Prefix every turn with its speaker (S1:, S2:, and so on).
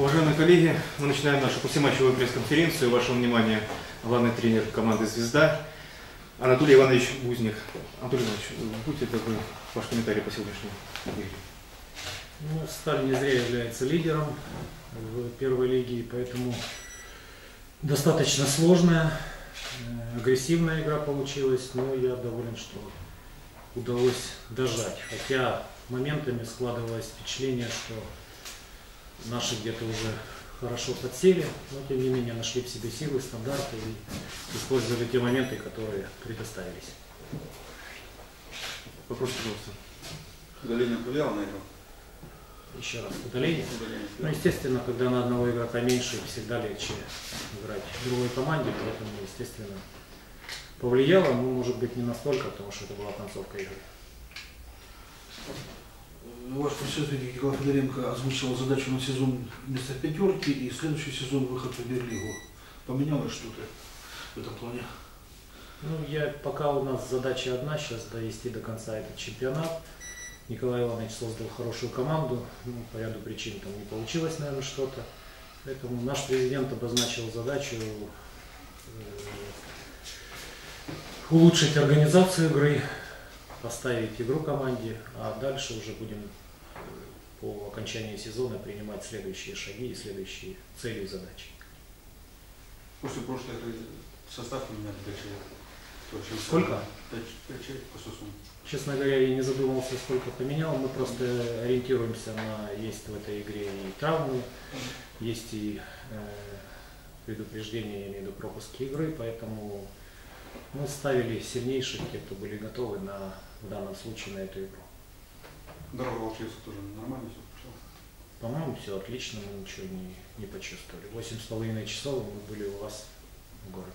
S1: Уважаемые коллеги, мы начинаем нашу послематчевую пресс-конференцию. Вашему вниманию главный тренер команды «Звезда» Анатолий Иванович Бузник. Анатолий Иванович, будьте добры, ваш комментарий по сегодняшнему игре.
S2: Ну, Сталь не зря является лидером в первой лиге, поэтому достаточно сложная, э, агрессивная игра получилась, но я доволен, что удалось дожать. Хотя моментами складывалось впечатление, что наши где-то уже хорошо подсели, но тем не менее нашли в себе силы, стандарты и использовали те моменты, которые предоставились.
S1: Вопрос, пожалуйста.
S3: Удаление повлияло на игру?
S2: Еще раз, удаление.
S3: Удаление
S2: Ну, естественно, когда на одного игрока меньше, всегда легче играть в другой команде, поэтому, естественно, повлияло, но, может быть, не настолько, потому что это была концовка игры.
S4: Предшественник Николай Федоренко озвучивал задачу на сезон вместо пятерки и следующий сезон выход в премьер-лигу. Поменялось что-то в этом плане?
S2: Ну, я, пока у нас задача одна, сейчас довести до конца этот чемпионат. Николай Иванович создал хорошую команду, ну, по ряду причин там не получилось, наверное, что-то. Поэтому наш президент обозначил задачу э, улучшить организацию игры, поставить игру команде, а дальше уже будем по окончании сезона принимать следующие шаги и следующие цели и задачи.
S3: После прошлой состав человек. То, чем
S2: Сколько?
S3: Пять, человек по.
S2: Честно говоря, я не задумывался, сколько поменял. Мы просто ориентируемся на есть в этой игре и травмы, есть и э, предупреждения, я имею в виду пропуски игры, поэтому мы ставили сильнейших, те, кто были готовы на, в данном случае на эту игру.
S3: Дорога волчьевца тоже нормально все прошло.
S2: По-моему, все отлично, мы ничего не, не почувствовали. Восемь с половиной часов мы были у вас в городе.